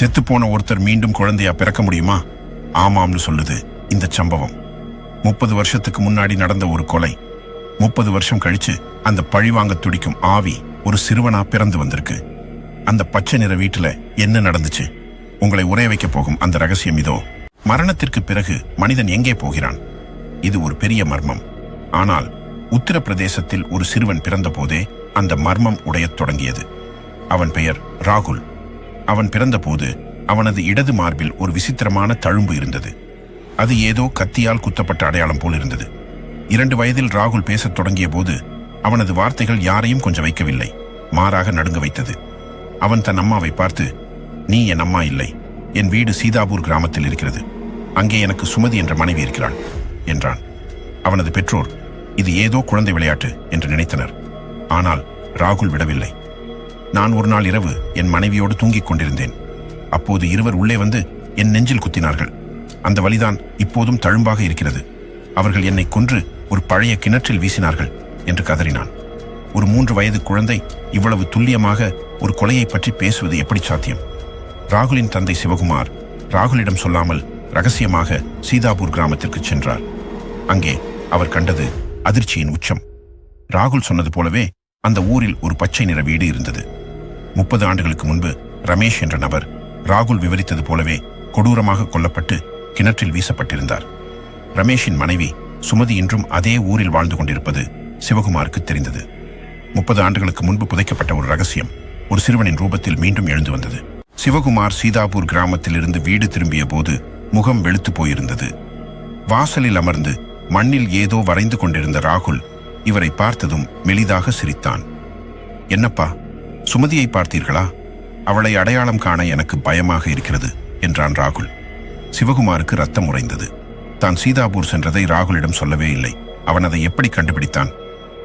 செத்துப்போன ஒருத்தர் மீண்டும் குழந்தையா பிறக்க முடியுமா? ஆமாம்னு சொல்லுது இந்த சம்பவம். முப்பது வருஷத்துக்கு முன்னாடி நடந்த ஒரு கொலை. முப்பது வருஷம் கழிச்சு அந்த பழிவாங்க துடிக்கும் ஆவி ஒரு சிறுவனா பிறந்து வந்திருக்கு. அந்த பச்சை நிற வீட்டுல என்ன நடந்துச்சு? உங்களை உரைய வைக்க போகும் அந்த ரகசியம் இதோ. மரணத்திற்கு பிறகு மனிதன் எங்கே போகிறான்? இது ஒரு பெரிய மர்மம். ஆனால் உத்தரப்பிரதேசத்தில் ஒரு சிறுவன் பிறந்தபோதே அந்த மர்மம் உடையத் தொடங்கியது. அவன் பெயர் ராகுல். அவன் பிறந்தபோது அவனது இடது மார்பில் ஒரு விசித்திரமான தழும்பு இருந்தது. அது ஏதோ கத்தியால் குத்தப்பட்ட அடையாளம் போல் இருந்தது. இரண்டு வயதில் ராகுல் பேசத் தொடங்கிய போது அவனது வார்த்தைகள் யாரையும் கொஞ்சம் வைக்கவில்லை. மாறாக நடுங்க வைத்தது. அவன் தன் அம்மாவை பார்த்து நீ என் அம்மா இல்லை. என் வீடு சீதாபூர் கிராமத்தில் இருக்கிறது. அங்கே எனக்கு சுமதி என்ற மனைவி இருக்கிறாள் என்றான். அவனது பெற்றோர் இது ஏதோ குழந்தை விளையாட்டு என்று நினைத்தனர். ஆனால் ராகுல் விடவில்லை. நான் ஒரு நாள் இரவு என் மனைவியோடு தூங்கிக் கொண்டிருந்தேன். அப்போது இருவர் உள்ளே வந்து என் நெஞ்சில் குத்தினார்கள். அந்த வழிதான் இப்போதும் தழும்பாக இருக்கிறது. அவர்கள் என்னை கொன்று ஒரு பழைய கிணற்றில் வீசினார்கள் என்று கதறினான். ஒரு மூன்று வயது குழந்தை இவ்வளவு துல்லியமாக ஒரு கொலையை பற்றி பேசுவது எப்படி சாத்தியம்? ராகுலின் தந்தை சிவகுமார் ராகுலிடம் சொல்லாமல் ரகசியமாக சீதாபூர் கிராமத்திற்கு சென்றார். அங்கே அவர் கண்டது அதிர்ச்சியின் உச்சம். ராகுல் சொன்னது போலவே அந்த ஊரில் ஒரு பச்சை நிற வீடு இருந்தது. முப்பது ஆண்டுகளுக்கு முன்பு ரமேஷ் என்ற நபர் ராகுல் விவரித்தது போலவே கொடூரமாக கொல்லப்பட்டு கிணற்றில் வீசப்பட்டிருந்தார். ரமேஷின் மனைவி சுமதி இன்றும் அதே ஊரில் வாழ்ந்து கொண்டிருப்பது சிவகுமாருக்கு தெரிந்தது. முப்பது ஆண்டுகளுக்கு முன்பு புதைக்கப்பட்ட ஒரு ரகசியம் ஒரு சிறுவனின் ரூபத்தில் மீண்டும் எழுந்து வந்தது. சிவகுமார் சீதாபூர் கிராமத்தில் இருந்து வீடு திரும்பிய போது முகம் வெளுத்து போயிருந்தது. வாசலில் அமர்ந்து மண்ணில் ஏதோ வரைந்து கொண்டிருந்த ராகுல் இவரை பார்த்ததும் மெலிதாக சிரித்தான். என்னப்பா சுமதியை பார்த்தீர்களா? அவளை அடையாளம் காண எனக்கு பயமாக இருக்கிறது என்றான் ராகுல். சிவகுமாருக்கு ரத்தம் உறைந்தது. தான் சீதாபூர் சென்றதை ராகுலிடம் சொல்லவே இல்லை. அவன் அதை எப்படி கண்டுபிடித்தான்?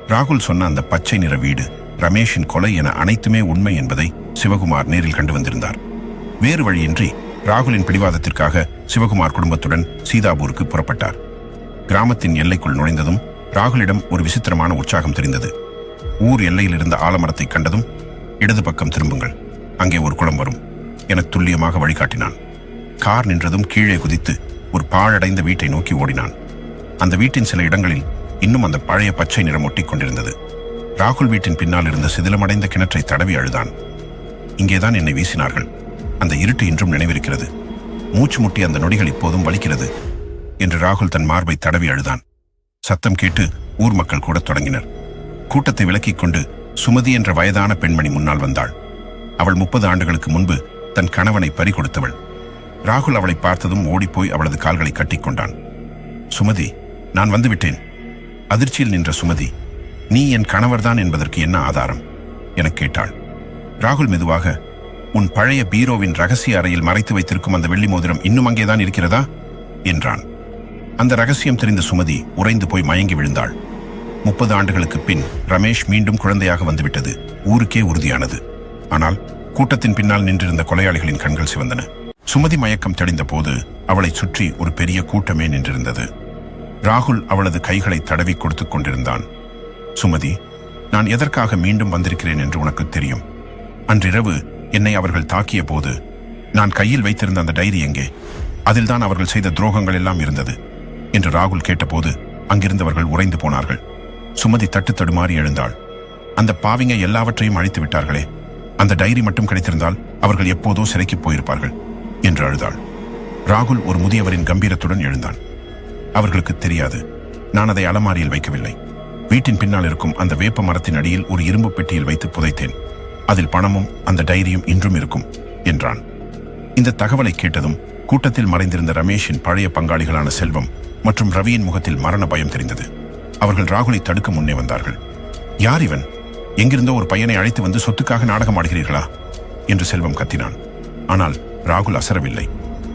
ராகுல் சொன்ன அந்த பச்சை நிற வீடு ரமேஷின் கொலை என அனைத்துமே உண்மை என்பதை சிவகுமார் நேரில் கண்டு வந்திருந்தார். வேறு வழியின்றி ராகுலின் பிடிவாதத்திற்காக சிவகுமார் குடும்பத்துடன் சீதாபூருக்கு புறப்பட்டார். கிராமத்தின் எல்லைக்குள் நுழைந்ததும் ராகுலிடம் ஒரு விசித்திரமான உற்சாகம் தெரிந்தது. ஊர் எல்லையில் இருந்த ஆலமரத்தை கண்டதும் இடது பக்கம் திரும்புங்கள். அங்கே ஒரு குளம் வரும். என துல்லியமாக வழிகாட்டினான். கார் நின்றதும் கீழே குதித்து ஒரு பாழடைந்த வீட்டை நோக்கி ஓடினான். அந்த வீட்டின் சில இடங்களில் இன்னும் அந்த பழைய பச்சை நிறம் ஒட்டி கொண்டிருந்தது. ராகுல் வீட்டின் பின்னால் இருந்த சிதிலமடைந்த கிணற்றை தடவி அழுதான். இங்கேதான் என்னை வீசினார்கள். அந்த இருட்டு இன்றும் நினைவிருக்கிறது. மூச்சு முட்டி அந்த நொடிகள் இப்போதும் வலிக்கிறது என்று ராகுல் தன் மார்பை தடவி அழுதான். சத்தம் கேட்டு ஊர் மக்கள் கூடத் தொடங்கினர். கூட்டத்தை விலக்கிக் கொண்டு சுமதி என்ற வயதான பெண்மணி முன்னால் வந்தாள். அவள் முப்பது ஆண்டுகளுக்கு முன்பு தன் கணவனை பறிகொடுத்தவள் ராகுல் அவளை பார்த்ததும் ஓடிப்போய் அவளது கால்களை கட்டிக்கொண்டான் சுமதி நான் வந்துவிட்டேன் அதிர்ச்சியில் நின்ற சுமதி நீ என் கணவர்தான் என்பதற்கு என்ன ஆதாரம்? எனக் கேட்டாள். ராகுல் மெதுவாக உன் பழைய பீரோவின் ரகசிய அறையில் மறைத்து வைத்திருக்கும் அந்த வெள்ளி மோதிரம் இன்னும் அங்கேதான் இருக்கிறதா? என்றான். அந்த ரகசியம் தெரிந்த சுமதி உறைந்து போய் மயங்கி விழுந்தாள். முப்பது ஆண்டுகளுக்கு பின் ரமேஷ் மீண்டும் குழந்தையாக வந்துவிட்டது. ஊருக்கே உறுதியானது. ஆனால் கூட்டத்தின் பின்னால் நின்றிருந்த கொலையாளிகளின் கண்கள் சிவந்தன. சுமதி மயக்கம் தெளிந்த போது அவளை சுற்றி ஒரு பெரிய கூட்டமே நின்றிருந்தது. ராகுல் அவளது கைகளை தடவி கொடுத்துக் கொண்டிருந்தான். சுமதி நான் எதற்காக மீண்டும் வந்திருக்கிறேன் என்று உனக்கு தெரியும். அன்றிரவு என்னை அவர்கள் தாக்கிய போது நான் கையில் வைத்திருந்த அந்த டைரி எங்கே? அதில்தான் அவர்கள் செய்த துரோகங்கள் எல்லாம் இருந்தது. என்று ராகுல் கேட்டபோது அங்கிருந்தவர்கள் உறைந்து போனார்கள். சுமதி தட்டு தடுமாறி எழுந்தாள். அந்த பாவிங்க எல்லாவற்றையும் அழித்து விட்டார்களே. அந்த டைரி மட்டும் கிடைத்திருந்தால் அவர்கள் எப்போதோ சிறைக்கு போயிருப்பார்கள் என்று அழுதாள். ராகுல் ஒரு முதியவரின் கம்பீரத்துடன் எழுந்தான். அவர்களுக்கு தெரியாது நான் அதை அலமாரியில் வைக்கவில்லை. வீட்டின் பின்னால் இருக்கும் அந்த வேப்ப மரத்தின் அடியில் ஒரு இரும்பு பெட்டியில் வைத்து புதைத்தேன். அதில் பணமும் அந்த டைரியும் இன்றும் இருக்கும் என்றான். இந்த தகவலை கேட்டதும் கூட்டத்தில் மறைந்திருந்த ரமேஷின் பழைய பங்காளிகளான செல்வம் மற்றும் ரவியின் முகத்தில் மரண பயம் தெரிந்தது. அவர்கள் ராகுலை தடுக்க முன்னே வந்தார்கள். யார் இவன்? எங்கிருந்தோ ஒரு பையனை அழைத்து வந்து சொத்துக்காக நாடகம் ஆடுகிறீர்களா? என்று செல்வம் கத்தினான். ஆனால் ராகுல் அசரவில்லை.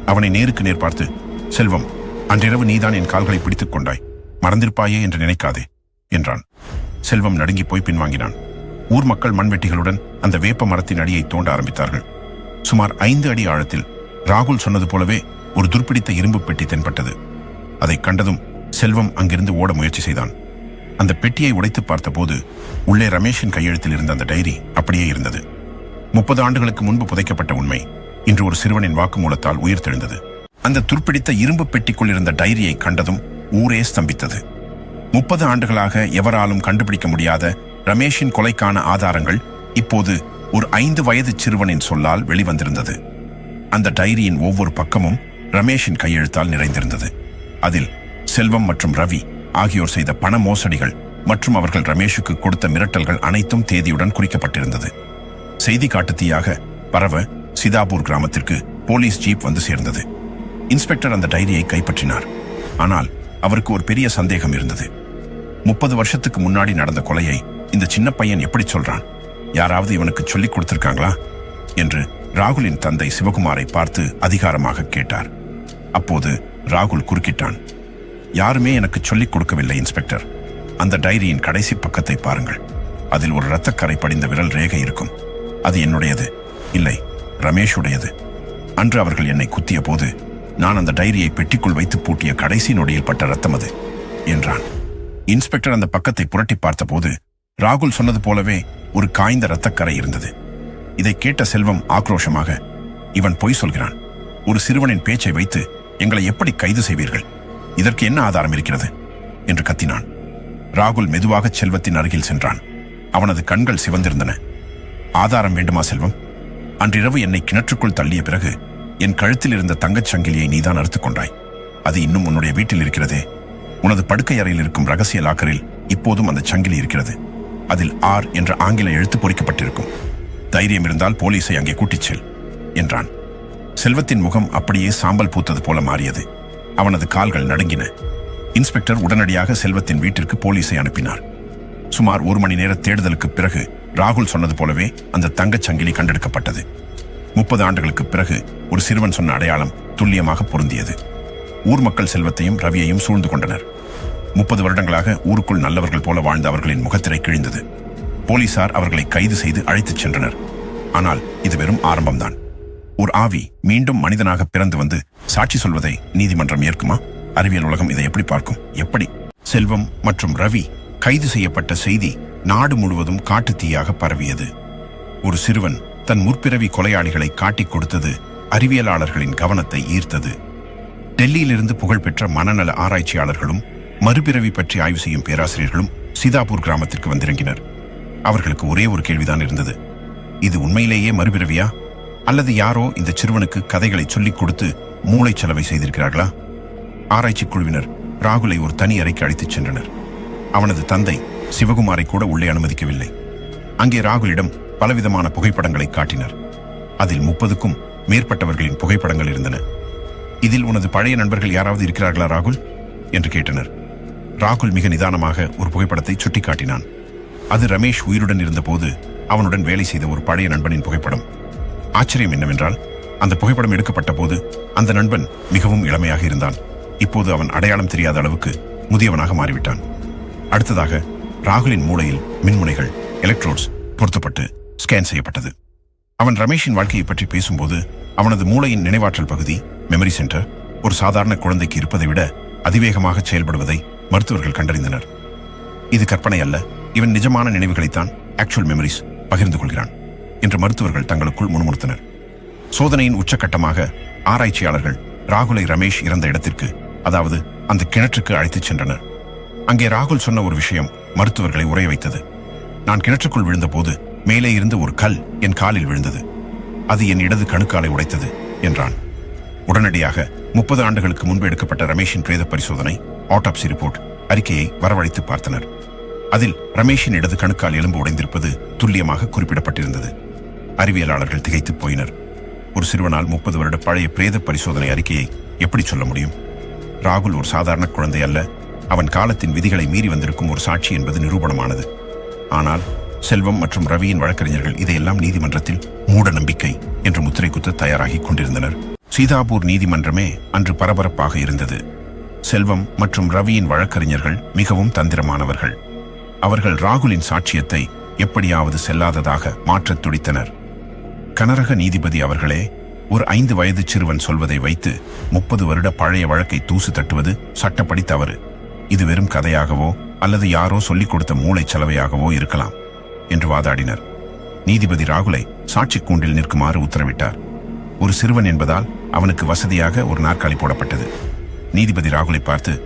அவனை நேருக்கு நேர் பார்த்து செல்வம் அன்றிரவு நீதான் என் கால்களை பிடித்துக் கொண்டாய். மறந்திருப்பாயே என்று நினைக்காதே என்றான். செல்வம் நடுங்கி போய் பின்வாங்கினான். ஊர் மக்கள் மண்வெட்டிகளுடன் அந்த வேப்ப மரத்தின் அடியை தோண்ட ஆரம்பித்தார்கள். சுமார் ஐந்து அடி ஆழத்தில் ராகுல் சொன்னது போலவே ஒரு துர்ப்பிடித்த இரும்பு பெட்டி தென்பட்டது. அதை கண்டதும் செல்வம் அங்கிருந்து ஓட முயற்சி செய்தான். அந்த பெட்டியை உடைத்து பார்த்தபோது உள்ளே ரமேஷின் கையெழுத்தில் இருந்த அந்த டைரி அப்படியே இருந்தது. முப்பது ஆண்டுகளுக்கு முன்பு புதைக்கப்பட்ட உண்மை. இன்று ஒரு சிறுவனின் வாக்குமூலத்தால் உயிர் தெழுந்தது. அந்த துருப்பிடித்த இரும்பு பெட்டிக்குள் இருந்த டைரியை கண்டதும் ஊரே ஸ்தம்பித்தது. முப்பது ஆண்டுகளாக எவராலும் கண்டுபிடிக்க முடியாத ரமேஷின் கொலைக்கான ஆதாரங்கள் இப்போது ஒரு ஐந்து வயது சிறுவனின் சொல்லால் வெளிவந்திருந்தது. அந்த டைரியின் ஒவ்வொரு பக்கமும் ரமேஷின் கையெழுத்தால் நிறைந்திருந்தது. அதில் செல்வம் மற்றும் ரவி ஆகியோர் செய்த பண மோசடிகள் மற்றும் அவர்கள் ரமேஷுக்கு கொடுத்த மிரட்டல்கள் அனைத்தும் தேதியுடன் குறிக்கப்பட்டிருந்தது. செய்தி காட்டுத்தீயாக பரவ சிதாபூர் கிராமத்திற்கு போலீஸ் ஜீப் வந்து சேர்ந்தது. இன்ஸ்பெக்டர் அந்த டைரியை கைப்பற்றினார். ஆனால் அவருக்கு ஒரு பெரிய சந்தேகம் இருந்தது. முப்பது வருஷத்துக்கு முன்னாடி நடந்த கொலையை இந்த சின்ன பையன் எப்படி சொல்றான்? யாராவது இவனுக்கு சொல்லிக் கொடுத்திருக்காங்களா? என்று ராகுலின் தந்தை சிவகுமாரை பார்த்து அதிகாரமாக கேட்டார். அப்போது ராகுல் குறுக்கிட்டான். யாருமே எனக்கு சொல்லிக் கொடுக்கவில்லை இன்ஸ்பெக்டர். அந்த டைரியின் கடைசி பக்கத்தை பாருங்கள். அதில் ஒரு இரத்தக்கரை படிந்த விரல் ரேகை இருக்கும். அது என்னுடையது? இல்லை ரமேஷுடையது. அன்று அவர்கள் என்னை குத்திய போது நான் அந்த டைரியை பெட்டிக்குள் வைத்து பூட்டிய கடைசி நொடியில் பட்ட ரத்தம் அது என்றான். இன்ஸ்பெக்டர் அந்த பக்கத்தை புரட்டி பார்த்தபோது ராகுல் சொன்னது போலவே ஒரு காய்ந்த இரத்தக்கரை இருந்தது. இதை கேட்ட செல்வம் ஆக்ரோஷமாக இவன் பொய் சொல்கிறான். ஒரு சிறுவனின் பேச்சை வைத்து எங்களை எப்படி கைது செய்வீர்கள்? இதற்கு என்ன ஆதாரம் இருக்கிறது? என்று கத்தினான். ராகுல் மெதுவாக செல்வத்தின் அருகில் சென்றான். அவனது கண்கள் சிவந்திருந்தன. ஆதாரம் வேண்டுமா செல்வம்? அன்றிரவு என்னை கிணற்றுக்குள் தள்ளிய பிறகு என் கழுத்தில் இருந்த தங்கச் சங்கிலியை நீதான் அறுத்துக் கொண்டாய். அது இன்னும் உன்னுடைய வீட்டில் இருக்கிறதே. உனது படுக்கை அறையில் இருக்கும் ரகசிய லாக்கரில் இப்போதும் அந்த சங்கிலி இருக்கிறது. அதில் ஆர் என்ற ஆங்கில எழுத்து பொறிக்கப்பட்டிருக்கும். தைரியம் இருந்தால் போலீஸை அங்கே கூட்டிச் செல் என்றான். செல்வத்தின் முகம் அப்படியே சாம்பல் பூத்தது போல மாறியது. அவனது கால்கள் நடுங்கின. இன்ஸ்பெக்டர் உடனடியாக செல்வத்தின் வீட்டிற்கு போலீஸை அனுப்பினார். சுமார் ஒரு மணி நேர தேடுதலுக்கு பிறகு ராகுல் சொன்னது போலவே அந்த தங்கச் சங்கிலி கண்டெடுக்கப்பட்டது. முப்பது ஆண்டுகளுக்கு பிறகு ஒரு சிறுவன் சொன்ன அடையாளம் துல்லியமாக பொருந்தியது. ஊர் மக்கள் செல்வத்தையும் ரவியையும் சூழ்ந்து கொண்டனர். முப்பது வருடங்களாக ஊருக்குள் நல்லவர்கள் போல வாழ்ந்த அவர்களின் முகத்திரை கிழிந்தது. போலீசார் அவர்களை கைது செய்து அழைத்துச் சென்றனர். ஆனால் இது வெறும் ஆரம்பம்தான். ஒரு ஆவி மீண்டும் மனிதனாக பிறந்து வந்து சாட்சி சொல்வதை நீதிமன்றம் ஏற்குமா? அறிவியல் உலகம் இதை எப்படி பார்க்கும்? எப்படி? செல்வம் மற்றும் ரவி கைது செய்யப்பட்ட செய்தி நாடு முழுவதும் காட்டு தீயாக பரவியது. ஒரு சிறுவன் தன் முற்பிறவி கொலையாளிகளை காட்டிக் கொடுத்தது அறிவியலாளர்களின் கவனத்தை ஈர்த்தது. டெல்லியிலிருந்து புகழ்பெற்ற மனநல ஆராய்ச்சியாளர்களும் மறுபிறவி பற்றி ஆய்வு செய்யும் பேராசிரியர்களும் சிதாபூர் கிராமத்திற்கு வந்திறங்கினர். அவர்களுக்கு ஒரே ஒரு கேள்விதான் இருந்தது. இது உண்மையிலேயே மறுபிறவியா? அல்லது யாரோ இந்த சிறுவனுக்கு கதைகளை சொல்லிக் கொடுத்து மூளை செலவை செய்திருக்கிறார்களா? ஆராய்ச்சி குழுவினர் ராகுலை ஒரு தனி அறைக்கு அழைத்துச் சென்றனர். அவனது தந்தை சிவகுமாரை கூட உள்ளே அனுமதிக்கவில்லை. அங்கே ராகுலிடம் பலவிதமான புகைப்படங்களை காட்டினர். அதில் முப்பதுக்கும் மேற்பட்டவர்களின் புகைப்படங்கள் இருந்தன. இதில் உனது பழைய நண்பர்கள் யாராவது இருக்கிறார்களா ராகுல்? என்று கேட்டனர். ராகுல் மிக நிதானமாக ஒரு புகைப்படத்தை சுட்டிக்காட்டினான். அது ரமேஷ் உயிருடன் இருந்தபோது அவனுடன் வேலை செய்த ஒரு பழைய நண்பனின் புகைப்படம். ஆச்சரியம் என்னவென்றால் அந்த புகைப்படம் எடுக்கப்பட்ட போது அந்த நண்பன் மிகவும் இளமையாக இருந்தான். இப்போது அவன் அடையாளம் தெரியாத அளவுக்கு முதியவனாக மாறிவிட்டான். அடுத்ததாக ராகுலின் மூளையில் மின்முனைகள் எலக்ட்ரோட்ஸ் பொருத்தப்பட்டு ஸ்கேன் செய்யப்பட்டது. அவன் ரமேஷின் வாழ்க்கையை பற்றி பேசும்போது அவனது மூளையின் நினைவாற்றல் பகுதி மெமரி சென்டர் ஒரு சாதாரண குழந்தைக்கு இருப்பதை விட அதிவேகமாக செயல்படுவதை மருத்துவர்கள் கண்டறிந்தனர். இது கற்பனை அல்ல இவன் நிஜமான நினைவுகளைத்தான் ஆக்சுவல் மெமரிஸ் பகிர்ந்து கொள்கிறான். என்று மருத்துவர்கள் தங்களுக்குள் முணுமுணுத்தனர். சோதனையின் உச்சக்கட்டமாக ஆராய்ச்சியாளர்கள் ராகுலை ரமேஷ் இறந்த இடத்திற்கு அதாவது அந்த கிணற்றுக்கு அழைத்துச் சென்றனர். அங்கே ராகுல் சொன்ன ஒரு விஷயம் மருத்துவர்களை உரைய வைத்தது. நான் கிணற்றுக்குள் விழுந்தபோது மேலே இருந்து ஒரு கல் என் காலில் விழுந்தது. அது என் இடது கணுக்காலை உடைத்தது என்றான். உடனடியாக முப்பது ஆண்டுகளுக்கு முன்பு எடுக்கப்பட்ட ரமேஷின் பிரேத பரிசோதனை ஆட்டோப்சி ரிப்போர்ட் அறிக்கையை வரவழைத்து பார்த்தனர். அதில் ரமேஷின் இடது கணுக்கால் எலும்பு உடைந்திருப்பது துல்லியமாக குறிப்பிடப்பட்டிருந்தது. அறிவியலாளர்கள் திகைத்துப் போயினர். ஒரு சிறுவனால் முப்பது வருட பழைய பிரேத பரிசோதனை அறிக்கையை எப்படி சொல்ல முடியும்? ராகுல் ஒரு சாதாரண குழந்தை அல்ல. அவன் காலத்தின் விதிகளை மீறி வந்திருக்கும் ஒரு சாட்சி என்பது நிரூபணமானது. ஆனால் செல்வம் மற்றும் ரவியின் வழக்கறிஞர்கள் இதையெல்லாம் நீதிமன்றத்தில் மூட நம்பிக்கை என்று முத்திரை குத்த தயாராகி கொண்டிருந்தனர். சீதாபூர் நீதிமன்றமே அன்று பரபரப்பாக இருந்தது. செல்வம் மற்றும் ரவியின் வழக்கறிஞர்கள் மிகவும் தந்திரமானவர்கள். அவர்கள் ராகுலின் சாட்சியத்தை எப்படியாவது செல்லாததாக மாற்றத் துடித்தனர். கனரக நீதிபதி அவர்களே ஒரு ஐந்து வயது சிறுவன் சொல்வதை வைத்து முப்பது வருட பழைய வழக்கை தூசு தட்டுவது சட்டப்படி தவறு. இது வெறும் கதையாகவோ அல்லது யாரோ சொல்லிக் கொடுத்த மூளைச் செலவையாகவோ இருக்கலாம் என்று வாதாடினர். நீதிபதி ராகுலை சாட்சி கூண்டில் நிற்குமாறு உத்தரவிட்டார். ஒரு சிறுவன் என்பதால் அவனுக்கு வசதியாக ஒரு நாற்காலி போடப்பட்டது. நீதிபதி ராகுலை பார்த்து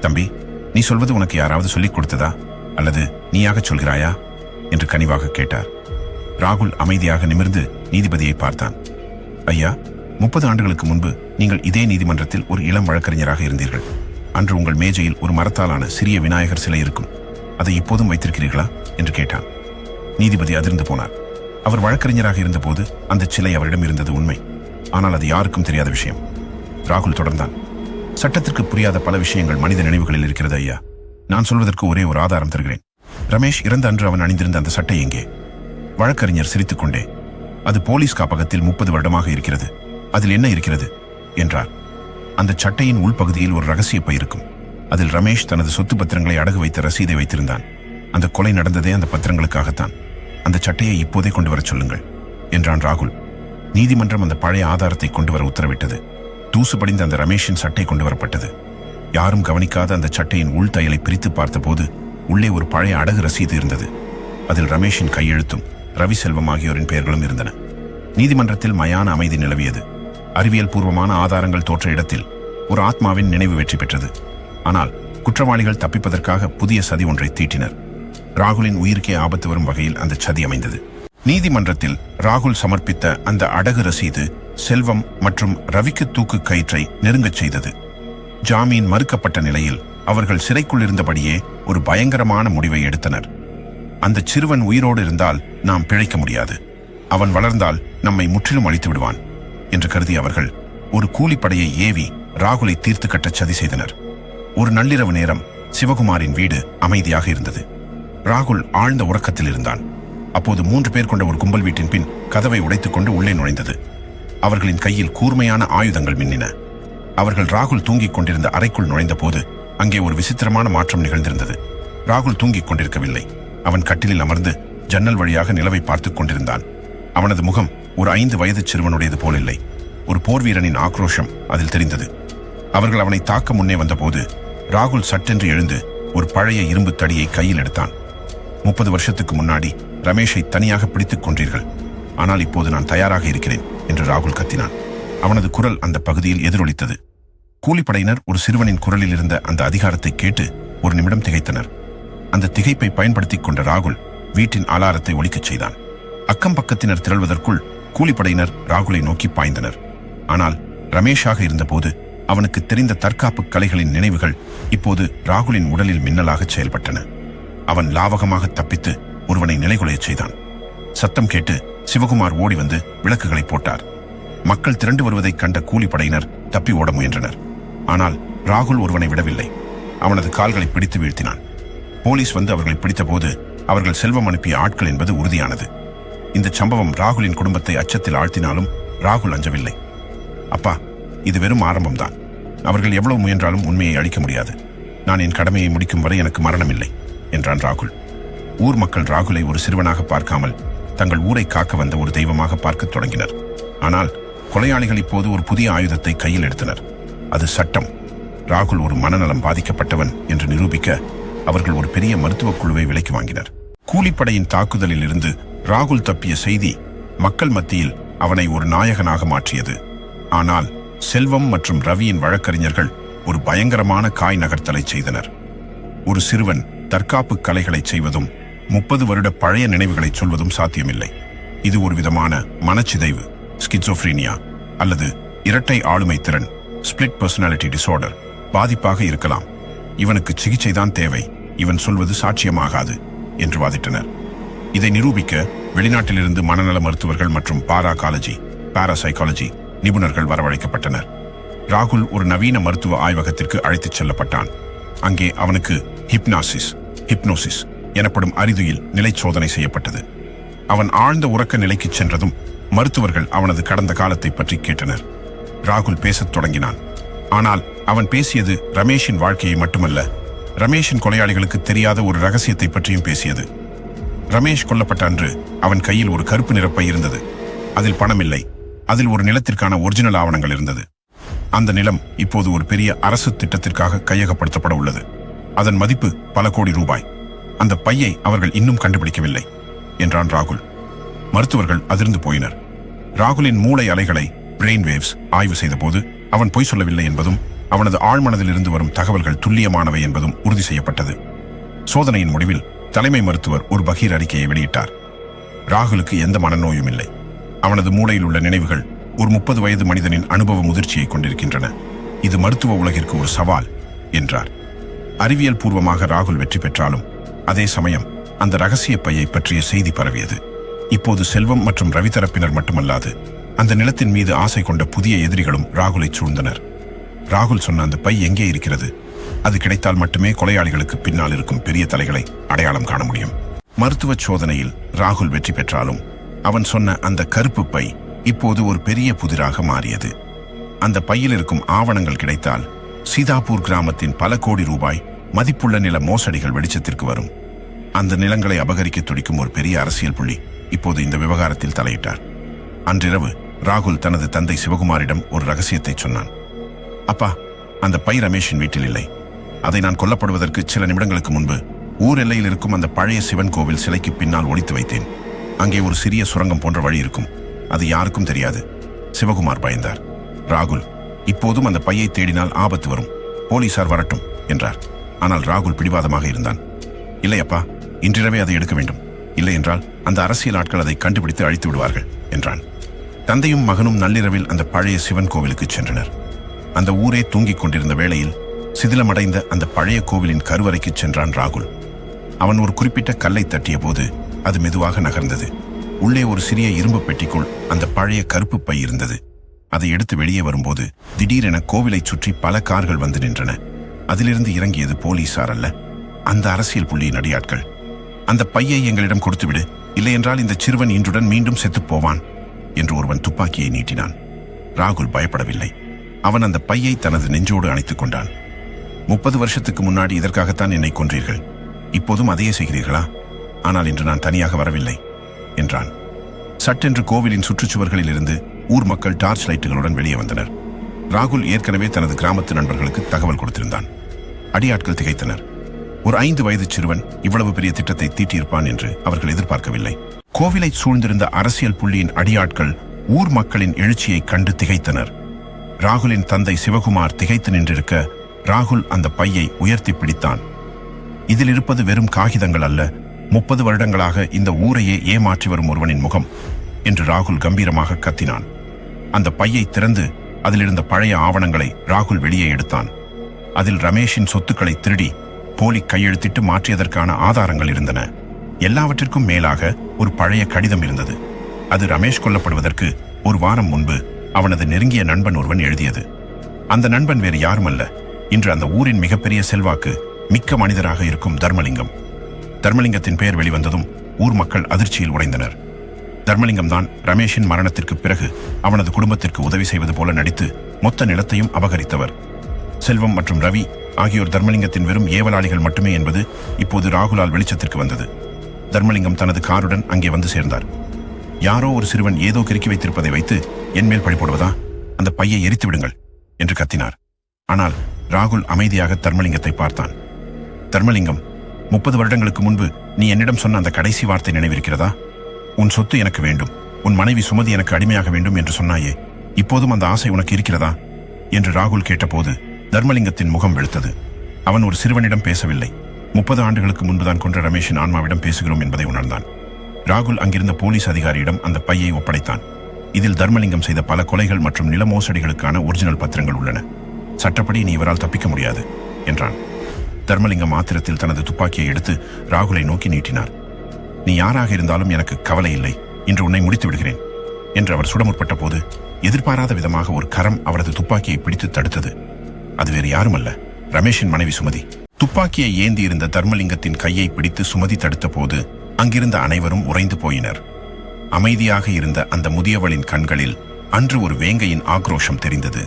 தம்பி நீ சொல்வது உனக்கு யாராவது சொல்லிக் கொடுத்ததா? அல்லது நீயாகச் சொல்கிறாயா? என்று கனிவாக கேட்டார். ராகுல் அமைதியாக நிமிர்ந்து நீதிபதியை பார்த்தான். ஐயா முப்பது ஆண்டுகளுக்கு முன்பு நீங்கள் இதே நீதிமன்றத்தில் ஒரு இளம் வழக்கறிஞராக இருந்தீர்கள். அன்று உங்கள் மேஜையில் ஒரு மரத்தாலான சிறிய விநாயகர் சிலை இருக்கும். அதை இப்போதும் வைத்திருக்கிறீர்களா? என்று கேட்டான். நீதிபதி அதிர்ந்து போனார். அவர் வழக்கறிஞராக இருந்தபோது அந்த சிலை அவரிடம் இருந்தது உண்மை. ஆனால் அது யாருக்கும் தெரியாத விஷயம். ராகுல் தொடர்ந்தான். சட்டத்திற்கு புரியாத பல விஷயங்கள் மனித நினைவுகளில் இருக்கிறது ஐயா. நான் சொல்வதற்கு ஒரே ஒரு ஆதாரம் தருகிறேன். ரமேஷ் இறந்த அன்று அவன் அணிந்திருந்த அந்த சட்டை எங்கே? வழக்கறிஞர் சிரித்துக்கொண்டே அது போலீஸ் காப்பகத்தில் முப்பது வருடமாக இருக்கிறது. அதில் என்ன இருக்கிறது? என்றார். அந்த சட்டையின் உள்பகுதியில் ஒரு ரகசிய பை இருக்கும். அதில் ரமேஷ் தனது சொத்து பத்திரங்களை அடகு வைத்த ரசீதை வைத்திருந்தான். அந்த கொலை நடந்ததே அந்த பத்திரங்களுக்காகத்தான். அந்த சட்டையை இப்போதே கொண்டு வரச் சொல்லுங்கள் என்றான் ராகுல். நீதிமன்றம் அந்த பழைய ஆதாரத்தை கொண்டு வர உத்தரவிட்டது. தூசு படிந்த அந்த ரமேஷின் சட்டை கொண்டு வரப்பட்டது. யாரும் கவனிக்காத அந்த சட்டையின் உள் தையலை பிரித்து பார்த்தபோது உள்ளே ஒரு பழைய அடகு ரசீது இருந்தது. அதில் ரமேஷின் கையெழுத்தும் ரவி செல்வம் ஆகியோரின் பெயர்களும் இருந்தன. நீதிமன்றத்தில் மயான அமைதி நிலவியது. அறிவியல் பூர்வமான ஆதாரங்கள் தோற்ற இடத்தில் ஒரு ஆத்மாவின் நினைவு வெற்றி பெற்றது. ஆனால் குற்றவாளிகள் தப்பிப்பதற்காக புதிய சதி ஒன்றை தீட்டினர். ராகுலின் உயிருக்கே ஆபத்து வரும் வகையில் அந்த சதி அமைந்தது. நீதிமன்றத்தில் ராகுல் சமர்ப்பித்த அந்த அடகு ரசீது செல்வம் மற்றும் ரவிக்கு தூக்கு கயிற்றை நெருங்கச் செய்தது. ஜாமீன் மறுக்கப்பட்ட நிலையில் அவர்கள் சிறைக்குள் இருந்தபடியே ஒரு பயங்கரமான முடிவை எடுத்தனர். அந்த சிறுவன் உயிரோடு இருந்தால் நாம் பிழைக்க முடியாது. அவன் வளர்ந்தால் நம்மை முற்றிலும் அழித்து விடுவான் என்று கருதி அவர்கள் ஒரு கூலிப்படையை ஏவி ராகுலை தீர்த்து கட்ட சதி செய்தனர். ஒரு நள்ளிரவு நேரம் சிவகுமாரின் வீடு அமைதியாக இருந்தது. ராகுல் ஆழ்ந்த உறக்கத்தில் இருந்தான். அப்போது மூன்று பேர் கொண்ட ஒரு கும்பல் வீட்டின் பின் கதவை உடைத்துக் கொண்டு உள்ளே நுழைந்தது. அவர்களின் கையில் கூர்மையான ஆயுதங்கள் மின்னின. அவர்கள் ராகுல் தூங்கிக் கொண்டிருந்த அறைக்குள் நுழைந்தபோது அங்கே ஒரு விசித்திரமான மாற்றம் நிகழ்ந்திருந்தது. ராகுல் தூங்கிக் கொண்டிருக்கவில்லை. அவன் கட்டிலில் அமர்ந்து ஜன்னல் வழியாக நிலவை பார்த்துக் கொண்டிருந்தான். அவனது முகம் ஒரு ஐந்து வயது சிறுவனுடையது போலில்லை. ஒரு போர் வீரனின் ஆக்ரோஷம் அதில் தெரிந்தது. அவர்கள் அவனை தாக்க முன்னே வந்தபோது ராகுல் சட்டென்று எழுந்து ஒரு பழைய இரும்பு தடியை கையில் எடுத்தான். முப்பது வருஷத்துக்கு முன்னாடி ரமேஷை தனியாக பிடித்துக் கொன்றீர்கள். ஆனால் இப்போது நான் தயாராக இருக்கிறேன் என்று ராகுல் கத்தினான். அவனது குரல் அந்த பகுதியில் எதிரொலித்தது. கூலிப்படையினர் ஒரு சிறுவனின் குரலில் இருந்த அந்த அதிகாரத்தை கேட்டு ஒரு நிமிடம் திகைத்தனர். அந்த திகைப்பை பயன்படுத்திக் கொண்ட ராகுல் வீட்டின் அலாரத்தை ஒழிக்கச் செய்தான். அக்கம் பக்கத்தினர் திரள்வதற்குள் கூலிப்படையினர் ராகுலை நோக்கி பாய்ந்தனர். ஆனால் ரமேஷாக இருந்தபோது அவனுக்கு தெரிந்த தற்காப்பு கலைகளின் நினைவுகள் இப்போது ராகுலின் உடலில் மின்னலாக செயல்பட்டன. அவன் லாவகமாக தப்பித்து ஒருவனை நிலைகுலையச் செய்தான். சத்தம் கேட்டு சிவகுமார் ஓடி வந்து விளக்குகளை போட்டார். மக்கள் திரண்டு வருவதைக் கண்ட கூலிப்படையினர் தப்பி ஓட முயன்றனர். ஆனால் ராகுல் ஒருவனை விடவில்லை. அவனது கால்களை பிடித்து வீழ்த்தினான். போலீஸ் வந்து அவர்களை பிடித்தபோது அவர்கள் செல்வம் அனுப்பிய ஆட்கள் என்பது உறுதியானது. இந்த சம்பவம் ராகுலின் குடும்பத்தை அச்சத்தில் ஆழ்த்தினாலும் ராகுல் அஞ்சவில்லை. அப்பா இது வெறும் ஆரம்பம்தான். அவர்கள் எவ்வளவு முயன்றாலும் உண்மையை அளிக்க முடியாது. நான் என் கடமையை முடிக்கும் வரை எனக்கு மரணம் இல்லை என்றான் ராகுல். ஊர் மக்கள் ராகுலை ஒரு சிறுவனாக பார்க்காமல் தங்கள் ஊரை காக்க வந்த ஒரு தெய்வமாக பார்க்கத் தொடங்கினர். ஆனால் கொலையாளிகள் இப்போது ஒரு புதிய ஆயுதத்தை கையில் எடுத்தனர். அது சட்டம். ராகுல் ஒரு மனநலம் பாதிக்கப்பட்டவன் என்று நிரூபிக்க அவர்கள் ஒரு பெரிய மருத்துவக் குழுவை விலைக்கு வாங்கினர். கூலிப்படையின் தாக்குதலில் இருந்து ராகுல் தப்பிய செய்தி மக்கள் மத்தியில் அவனை ஒரு நாயகனாக மாற்றியது. ஆனால் செல்வம் மற்றும் ரவியின் வழக்கறிஞர்கள் ஒரு பயங்கரமான காய் நகர்த்தலை செய்தனர். ஒரு சிறுவன் தற்காப்பு கலைகளை செய்வதும் முப்பது வருட பழைய நினைவுகளை சொல்வதும் சாத்தியமில்லை. இது ஒரு விதமான மனச்சிதைவு ஸ்கிட்சோஃப்ரீனியா அல்லது இரட்டை ஆளுமை திறன் ஸ்பிளிட் பர்சனாலிட்டி டிசார்டர் பாதிப்பாக இருக்கலாம். இவனுக்கு சிகிச்சைதான் தேவை. இவன் சொல்வது சாட்சியமாகாது என்று வாதிட்டனர். இதை நிரூபிக்க வெளிநாட்டிலிருந்து மனநல மருத்துவர்கள் மற்றும் பாராகாலஜி பாராசைக்காலஜி நிபுணர்கள் வரவழைக்கப்பட்டனர். ராகுல் ஒரு நவீன மருத்துவ ஆய்வகத்திற்கு அழைத்துச் செல்லப்பட்டான். அங்கே அவனுக்கு ஹிப்னாசிஸ் ஹிப்னோசிஸ் எனப்படும் அரிதுயில் நிலை சோதனை செய்யப்பட்டது. அவன் ஆழ்ந்த உறக்க நிலைக்கு சென்றதும் மருத்துவர்கள் அவனது கடந்த காலத்தை பற்றி கேட்டனர். ராகுல் பேசத் தொடங்கினான். ஆனால் அவன் பேசியது ரமேஷின் வாழ்க்கையை மட்டுமல்ல ரமேஷின் கொலையாளிகளுக்கு தெரியாத ஒரு ரகசியத்தை பற்றியும் பேசியது. ரமேஷ் கொல்லப்பட்ட அன்று அவன் கையில் ஒரு கருப்பு நிறப்பை இருந்தது. அதில் பணம் இல்லை. அதில் ஒரு நிலத்திற்கான ஒரிஜினல் ஆவணங்கள் இருந்தது. அந்த நிலம் இப்போது ஒரு பெரிய அரசு திட்டத்திற்காக கையகப்படுத்தப்பட உள்ளது. அதன் மதிப்பு பல கோடி ரூபாய். அந்த பையை அவர்கள் இன்னும் கண்டுபிடிக்கவில்லை என்றான் ராகுல். மருத்துவர்கள் அதிர்ந்து போயினர். ராகுலின் மூளை அலைகளை பிரெயின் வேவ்ஸ் ஆய்வு செய்தபோது அவன் பொய் சொல்லவில்லை என்பதும் அவனது ஆழ்மனதில் இருந்து வரும் தகவல்கள் துல்லியமானவை என்பதும் உறுதி செய்யப்பட்டது. சோதனையின் முடிவில் தலைமை மருத்துவர் ஒரு பகீர் அறிக்கையை வெளியிட்டார். ராகுலுக்கு எந்த மனநோயும் இல்லை. அவனது மூளையில் உள்ள நினைவுகள் ஒரு முப்பது வயது மனிதனின் அனுபவ முதிர்ச்சியை கொண்டிருக்கின்றன. இது மருத்துவ உலகிற்கு ஒரு சவால் என்றார். அறிவியல் பூர்வமாக ராகுல் வெற்றி பெற்றாலும் அதே சமயம் அந்த ரகசிய பையை பற்றிய செய்தி பரவியது. இப்போது செல்வம் மற்றும் ரவி தரப்பினர் மட்டுமல்லாது அந்த நிலத்தின் மீது ஆசை கொண்ட புதிய எதிரிகளும் ராகுலை சூழ்ந்தனர். ராகுல் சொன்ன அந்த பை எங்கே இருக்கிறது? அது கிடைத்தால் மட்டுமே கொலையாளிகளுக்கு பின்னால் இருக்கும் பெரிய தலைகளை அடையாளம் காண முடியும். மருத்துவ சோதனையில் ராகுல் வெற்றி பெற்றாலும் அவன் சொன்ன அந்த கருப்பு பை இப்போது ஒரு பெரிய புதிராக மாறியது. அந்த பையில் இருக்கும் ஆவணங்கள் கிடைத்தால் சீதாப்பூர் கிராமத்தின் பல கோடி ரூபாய் மதிப்புள்ள நில மோசடிகள் வெளிச்சத்திற்கு வரும். அந்த நிலங்களை அபகரிக்க துடிக்கும் ஒரு பெரிய அரசியல் புள்ளி இப்போது இந்த விவகாரத்தில் தலையிட்டார். அன்றிரவு ராகுல் தனது தந்தை சிவகுமாரிடம் ஒரு ரகசியத்தை சொன்னான். அப்பா அந்த பை ரமேஷின் வீட்டில் இல்லை. அதை நான் கொல்லப்படுவதற்கு சில நிமிடங்களுக்கு முன்பு ஊர் எல்லையில் இருக்கும் அந்த பழைய சிவன் கோவில் சிலைக்கு பின்னால் ஒளித்து வைத்தேன். அங்கே ஒரு சிறிய சுரங்கம் போன்ற வழி இருக்கும். அது யாருக்கும் தெரியாது. சிவகுமார் பயந்தார். ராகுல் இப்போதும் அந்த பையை தேடினால் ஆபத்து வரும். போலீசார் வரட்டும் என்றார். ஆனால் ராகுல் பிடிவாதமாக இருந்தான். இல்லையப்பா இன்றிரவே அதை எடுக்க வேண்டும். இல்லை என்றால் அந்த அரசியல் ஆட்கள் அதை கண்டுபிடித்து அழித்து விடுவார்கள் என்றான். தந்தையும் மகனும் நள்ளிரவில் அந்த பழைய சிவன் கோவிலுக்கு சென்றனர். அந்த ஊரே தூங்கிக் கொண்டிருந்த வேளையில் சிதிலமடைந்த அந்த பழைய கோவிலின் கருவறைக்கு சென்றான் ராகுல். அவன் ஒரு குறிப்பிட்ட கல்லை தட்டிய போது அது மெதுவாக நகர்ந்தது. உள்ளே ஒரு சிறிய இரும்பு பெட்டிக்குள் அந்த பழைய கருப்பு பை இருந்தது. அதை எடுத்து வெளியே வரும்போது திடீரென கோவிலைச் சுற்றி பல கார்கள் வந்து நின்றன. அதிலிருந்து இறங்கியது போலீசார் அல்ல அந்த அரசியல் புள்ளியின் அடியாட்கள் அந்த பையை எங்களிடம் கொடுத்துவிடு இல்லையென்றால் இந்த சிறுவன் இன்றுடன் மீண்டும் செத்துப் போவான் என்று ஒருவன் துப்பாக்கியை நீட்டினான். ராகுல் பயப்படவில்லை. அவன் அந்த பையை தனது நெஞ்சோடு அணைத்துக் கொண்டான். முப்பது வருஷத்துக்கு முன்னாடி இதற்காகத்தான் என்னை கொன்றீர்கள். இப்போதும் அதையே செய்கிறீர்களா? ஆனால் இன்று நான் தனியாக வரவில்லை என்றான். சட்டென்று கோவிலின் சுற்றுச்சுவர்களில் இருந்து ஊர் மக்கள் டார்ச் லைட்டுகளுடன் வெளியே வந்தனர். ராகுல் ஏற்கனவே தனது கிராமத்து நண்பர்களுக்கு தகவல் கொடுத்திருந்தான். அடியாட்கள் திகைத்தனர். ஒரு ஐந்து வயது சிறுவன் இவ்வளவு பெரிய திட்டத்தை தீட்டியிருப்பான் என்று அவர்கள் எதிர்பார்க்கவில்லை. கோவிலை சூழ்ந்திருந்த அரசியல் புள்ளியின் அடியாட்கள் ஊர் மக்களின் எழுச்சியை கண்டு திகைத்தனர். ராகுலின் தந்தை சிவகுமார் திகைத்து நின்றிருக்க ராகுல் அந்த பையை உயர்த்தி பிடித்தான். இதில் இருப்பது வெறும் காகிதங்கள் அல்ல. முப்பது வருடங்களாக இந்த ஊரையே ஏமாற்றி வரும் ஒருவனின் முகம் என்று ராகுல் கம்பீரமாக கத்தினான். அந்த பையை திறந்து அதிலிருந்த பழைய ஆவணங்களை ராகுல் வெளியே எடுத்தான். அதில் ரமேஷின் சொத்துக்களை திருடி போலி கையெழுத்திட்டு மாற்றியதற்கான ஆதாரங்கள் இருந்தன. எல்லாவற்றிற்கும் மேலாக ஒரு பழைய கடிதம் இருந்தது. அது ரமேஷ் கொல்லப்படுவதற்கு ஒரு வாரம் முன்பு அவனது நெருங்கிய நண்பன் ஒருவன் எழுதியது. அந்த நண்பன் வேறு யாருமல்ல. இன்று அந்த ஊரின் மிகப்பெரிய செல்வாக்கு மிக்க மனிதராக இருக்கும் தர்மலிங்கம். தர்மலிங்கத்தின் பெயர் வெளிவந்ததும் ஊர் மக்கள் அதிர்ச்சியில் உடைந்தனர். தர்மலிங்கம் தான் ரமேஷின் மரணத்திற்கு பிறகு அவனது குடும்பத்திற்கு உதவி செய்வது போல நடித்து மொத்த நிலத்தையும் அபகரித்தவர். செல்வம் மற்றும் ரவி ஆகியோர் தர்மலிங்கத்தின் வெறும் ஏவலாளிகள் மட்டுமே என்பது இப்போது ராகுலால் வெளிச்சத்திற்கு வந்தது. தர்மலிங்கம் தனது காருடன் அங்கே வந்து சேர்ந்தார். யாரோ ஒரு சிறுவன் ஏதோ கிறுக்கி வைத்திருப்பதை வைத்து என் மேல் பழி போடுவதா அந்த பையை எரித்து விடுங்கள் என்று கத்தினார். ஆனால் ராகுல் அமைதியாக தர்மலிங்கத்தை பார்த்தான். தர்மலிங்கம் முப்பது வருடங்களுக்கு முன்பு நீ என்னிடம் சொன்ன அந்த கடைசி வார்த்தை நினைவிருக்கிறதா? உன் சொத்து எனக்கு வேண்டும் உன் மனைவி சுமதி எனக்கு அடிமையாக வேண்டும் என்று சொன்னாயே இப்போதும் அந்த ஆசை உனக்கு இருக்கிறதா? என்று ராகுல் கேட்டபோது தர்மலிங்கத்தின் முகம் வெளுத்தது. அவன் ஒரு சிறுவனிடம் பேசவில்லை. முப்பது ஆண்டுகளுக்கு முன்புதான் கொன்ற ரமேஷின் ஆன்மாவிடம் பேசுகிறோம் என்பதை உணர்ந்தான். ராகுல் அங்கிருந்த போலீஸ் அதிகாரியிடம் அந்த பையை ஒப்படைத்தான். இதில் தர்மலிங்கம் செய்த பல கொலைகள் மற்றும் நில மோசடிகளுக்கான ஒரிஜினல் பத்திரங்கள் உள்ளன. சட்டப்படி நீ இவரால் தப்பிக்க முடியாது என்றான். தர்மலிங்கம் ஆத்திரத்தில் தனது துப்பாக்கியை எடுத்து ராகுலை நோக்கி நீட்டினார். நீ யாராக இருந்தாலும் எனக்கு கவலை இல்லை இன்று உன்னை முடித்து விடுகிறேன் என்று அவர் சுடமுற்பட்ட போது எதிர்பாராத விதமாக ஒரு கரம் அவரது துப்பாக்கியை பிடித்து தடுத்தது. அது வேறு யாருமல்ல ரமேஷின் மனைவி சுமதி. துப்பாக்கியை ஏந்தியிருந்த தர்மலிங்கத்தின் கையை பிடித்து சுமதி தடுத்த போது அங்கிருந்த அனைவரும் உறைந்து போயினர். அமைதியாக இருந்த அந்த முதியவளின் கண்களில் அன்று ஒரு வேங்கையின் ஆக்ரோஷம் தெரிந்தது.